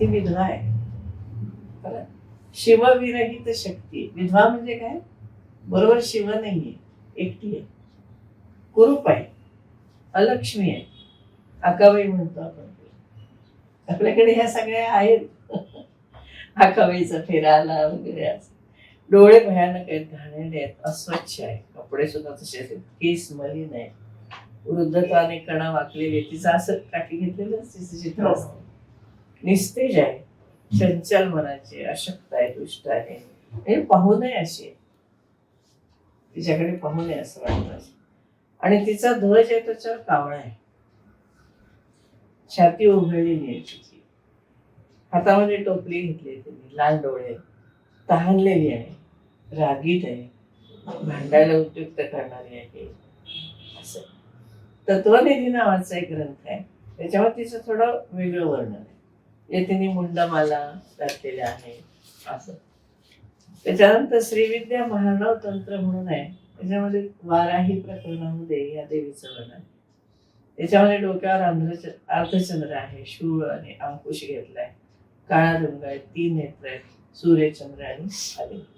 ती विधवा आहे बरं? शिवविरहित शक्ती. विधवा म्हणजे काय? बरोबर शिव नाहीये. एकटी आहे. कुरूप आहे. अलक्ष्मी आहे. अकाबाई म्हणतो आपण आपल्याकडे ह्या सगळ्या आहेत. अकाबाईचा फेरा आला वगैरे असं. डोळे भयानक आहेत घाणेरडे आहेत अस्वच्छ आहे कपडे सुद्धा तसे आहेत. केस मलिन आहे वृद्धत्वाने कणा वाकलेले तिचं असं काठी घेतलेलं तिचं चित्र असतं. निस्तेज आहे चंचल मनाची अशक्त आहे दुष्ट आहे. हे पाहू नये अशी. आहे. तिच्याकडे पाहू नये असं वाटतं. आणि तिचा ध्वज आहे त्याच्यावर कावळा आहे. छाती उघडलेली आहे तिची. हातामध्ये टोपली घेतली तिने लाल डोळे. तहानलेली आहे. रागीट आहे. भांडायला उपयुक्त करणारी आहे. असं. तत्वनिधी नावाचा एक ग्रंथ आहे. त्याच्यावर तिचं थोडं वेगळं वर्णन आहे. जे तिने मुंडमाला घातलेले आहे. असं. त्याच्यानंतर श्रीविद्या महानव तंत्र म्हणून आहे. त्याच्यामध्ये वाराही प्रकरणामध्ये या देवीचं वर्णन आहे. त्याच्यामध्ये डोक्यावर आंध्र अर्धचंद्र आहे. शूळ आणि अंकुश घेतलाय. काळा रंग आहे. तीन नेत्र आहेत. सूर्यचंद्र आणि आले